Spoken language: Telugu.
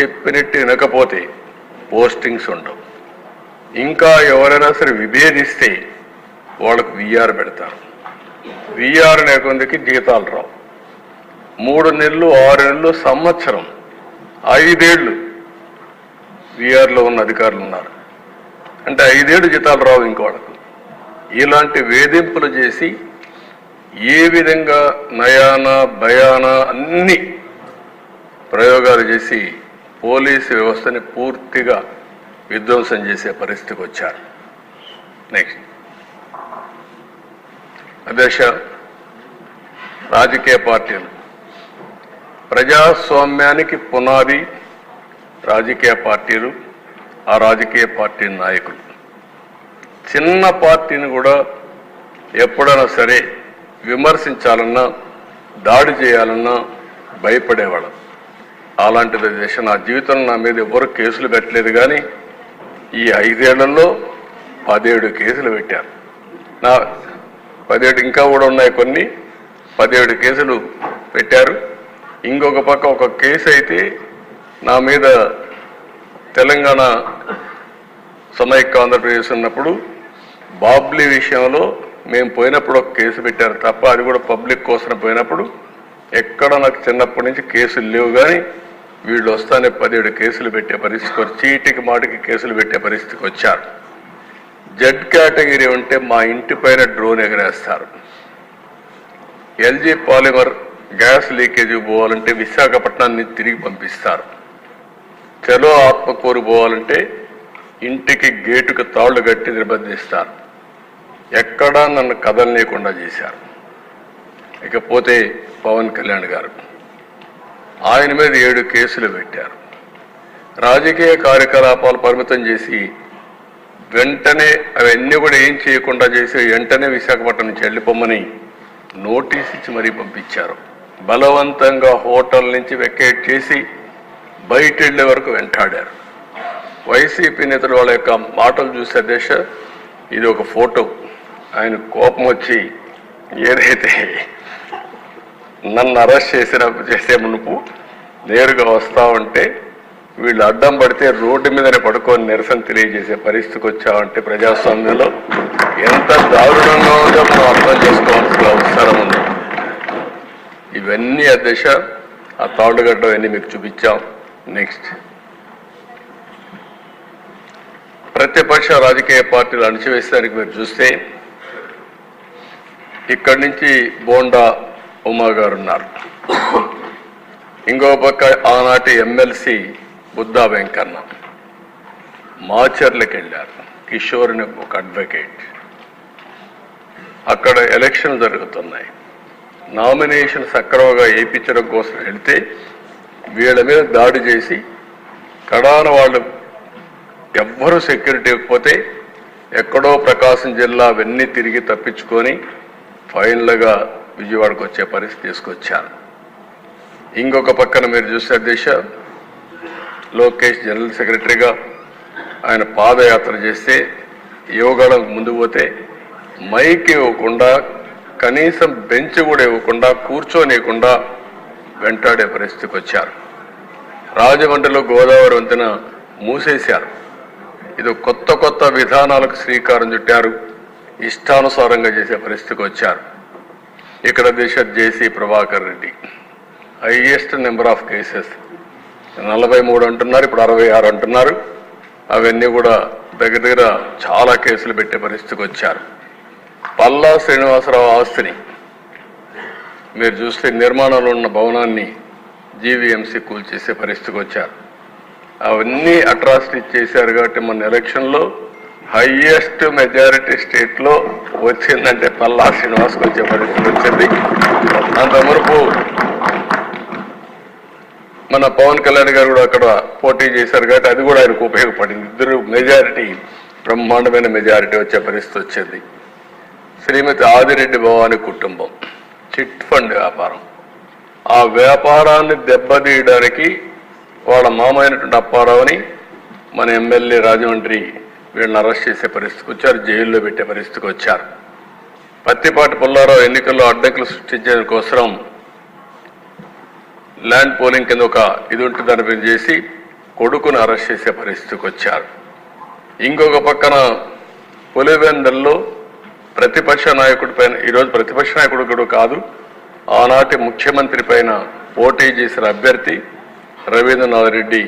చెప్పినట్టు వినకపోతే పోస్టింగ్స్ ఉండవు. ఇంకా ఎవరైనా సరే విభేదిస్తే వాళ్ళకు విఆర్ పెడతారు. విఆర్ అనే జీతాలు రావు. మూడు నెలలు ఆరు నెలలు సంవత్సరం ఐదేళ్ళు విఆర్లో ఉన్న అధికారులు ఉన్నారు. అంటే ఐదేళ్ళు జీతాలు రావు ఇంకోళ్ళకు ఇలాంటి వేధింపులు చేసి ఏ విధంగా నయాన భయాన అన్ని ప్రయోగాలు చేసి పోలీసు వ్యవస్థని పూర్తిగా విధ్వంసం చేసే పరిస్థితికి వచ్చారు. నెక్స్ట్ అధ్యక్ష రాజకీయ పార్టీలు. ప్రజాస్వామ్యానికి పునాది రాజకీయ పార్టీలు ఆ రాజకీయ పార్టీ నాయకులు. చిన్న పార్టీని కూడా ఎప్పుడైనా సరే విమర్శించాలన్నా దాడి చేయాలన్నా భయపడేవాళ్ళం. అలాంటిది చేసి నా జీవితంలో నా మీద ఎవరు కేసులు పెట్టలేదు కానీ ఈ ఐదేళ్ళలో పదిహేడు కేసులు పెట్టారు. నా పదిహేడు ఇంకా కూడా ఉన్నాయి కొన్ని. పదిహేడు కేసులు పెట్టారు. ఇంకొక పక్క ఒక కేసు అయితే నా మీద తెలంగాణ సమైక్య ఆంధ్రప్రదేశ్ ఉన్నప్పుడు బాబ్లీ విషయంలో మేము పోయినప్పుడు ఒక కేసు పెట్టారు తప్ప అది కూడా పబ్లిక్ కోసం పోయినప్పుడు ఎక్కడ నాకు చిన్నప్పటి నుంచి కేసులు లేవు కానీ వీళ్ళు వస్తానే పదిహేడు కేసులు పెట్టే పరిస్థితికి వచ్చి చీటికి మాటికి కేసులు పెట్టే పరిస్థితికి వచ్చారు. జెడ్ కేటగిరీ ఉంటే మా ఇంటి పైన డ్రోన్ ఎగరేస్తారు. ఎల్జీ పాలిమర్ గ్యాస్ లీకేజ్ పోవాలంటే విశాఖపట్నాన్ని తిరిగి పంపిస్తారు. చలో ఆత్మకూరు పోవాలంటే ఇంటికి గేటుకు తాళ్ళు కట్టి నిర్బంధిస్తారు. ఎక్కడా నన్ను కదలనీయకుండా చేశారు. ఇకపోతే పవన్ కళ్యాణ్ గారు. ఆయన మీద ఏడు కేసులు పెట్టారు. రాజకీయ కార్యకలాపాలు పరిమితం చేసి వెంటనే అవన్నీ కూడా ఏం చేయకుండా చేసి వెంటనే విశాఖపట్నం నుంచి వెళ్ళిపోమ్మని నోటీస్ ఇచ్చి మరీ పంపించారు. బలవంతంగా హోటల్ నుంచి వెకేట్ చేసి బయట వెళ్ళే వరకు వెంటాడారు. వైసీపీ నేతలు వాళ్ళ యొక్క మాటలు చూసే దేశ ఇది ఒక ఫోటో. ఆయన కోపం వచ్చి ఏదైతే నన్ను అరెస్ట్ చేసిన చేసే మునుపు నేరుగా వస్తా ఉంటే వీళ్ళు అడ్డం పడితే రోడ్డు మీదనే పడుకొని నిరసన తెలియజేసే పరిస్థితికి వచ్చామంటే ప్రజాస్వామ్యంలో ఎంత దారుణంగా ఉందో మనం అర్థం చేసుకోవాల్సిన అవసరం ఉంది. ఇవన్నీ ఆ దశ ఆ తాడుగడ్డ అన్నీ మీకు చూపించాం. నెక్స్ట్ ప్రతిపక్ష రాజకీయ పార్టీలు అణచివేసేదానికి మీరు చూస్తే ఇక్కడి నుంచి బోండా ఉమా గారు ఉన్నారు ఇంకో పక్క ఆనాటి ఎమ్మెల్సీ బుద్ధా వెంకన్న. మాచర్లకు వెళ్ళారు కిషోర్ని ఒక అడ్వకేట్. అక్కడ ఎలక్షన్ జరుగుతున్నాయి. నామినేషన్ సక్రమంగా వేయించడం కోసం వెళితే వీళ్ళ మీద దాడి చేసి కడాన వాళ్ళు ఎవ్వరూ సెక్యూరిటీ ఇవ్వకపోతే ఎక్కడో ప్రకాశం జిల్లా అవన్నీ తిరిగి తప్పించుకొని ఫైనల్గా విజయవాడకు వచ్చే పరిస్థితి తీసుకొచ్చారు ఇంకొక పక్కన మీరు చూసే దిశ లోకేష్ జనరల్ సెక్రటరీగా ఆయన పాదయాత్ర చేస్తే యువగడం ముందు పోతే మైక్ ఇవ్వకుండా కనీసం బెంచ్ కూడా ఇవ్వకుండా కూర్చోనివ్వకుండా వెంటాడే పరిస్థితికి వచ్చారు. రాజమండ్రిలో గోదావరి వంతెన మూసేశారు. ఇది కొత్త కొత్త విధానాలకు శ్రీకారం చుట్టారు. ఇష్టానుసారంగా చేసే పరిస్థితికి వచ్చారు. ఇక్కడ దిశ JC Prabhakar Reddy. Highest number of cases. నలభై మూడు అంటున్నారు ఇప్పుడు అరవై ఆరు అంటున్నారు. అవన్నీ కూడా దగ్గర దగ్గర చాలా కేసులు పెట్టే పరిస్థితికి వచ్చారు. పల్లా శ్రీనివాసరావు ఆస్తిని మీరు చూస్తే నిర్మాణంలో ఉన్న భవనాన్ని జీవీఎంసీ కూల్చేసే పరిస్థితికి వచ్చారు. అవన్నీ అట్రాసిటీ చేశారు కాబట్టి మన ఎలక్షన్లో హయ్యెస్ట్ మెజారిటీ స్టేట్లో వచ్చిందంటే పల్లా శ్రీనివాస్కి వచ్చే పరిస్థితి వచ్చింది. అంతవరకు మన పవన్ కళ్యాణ్ గారు కూడా అక్కడ పోటీ చేశారు కాబట్టి అది కూడా ఆయనకు ఉపయోగపడింది. ఇద్దరు మెజారిటీ బ్రహ్మాండమైన మెజారిటీ వచ్చే పరిస్థితి వచ్చింది. శ్రీమతి ఆదిరెడ్డి భవాని కుటుంబం చిట్ ఫండ్ వ్యాపారం. ఆ వ్యాపారాన్ని దెబ్బతీయడానికి వాళ్ళ మామైనటువంటి అప్పారావుని మన ఎమ్మెల్యే రాజమండ్రి వీళ్ళని అరెస్ట్ చేసే పరిస్థితికి వచ్చారు జైల్లో పెట్టే పరిస్థితికి వచ్చారు. పత్తిపాటి పుల్లారావు ఎన్నికల్లో అడ్డంకులు సృష్టించడం కోసం ల్యాండ్ పోలింగ్ కింద ఒక ఇది ఉంటుందని చేసి కొడుకును అరెస్ట్ చేసే పరిస్థితికి వచ్చారు. ఇంకొక పక్కన పులివెందల్లో ప్రతిపక్ష నాయకుడి పైన ఈరోజు ప్రతిపక్ష నాయకుడు కూడా కాదు ఆనాటి ముఖ్యమంత్రి పైన పోటీ చేసిన అభ్యర్థి రవీంద్రనాథ్ రెడ్డి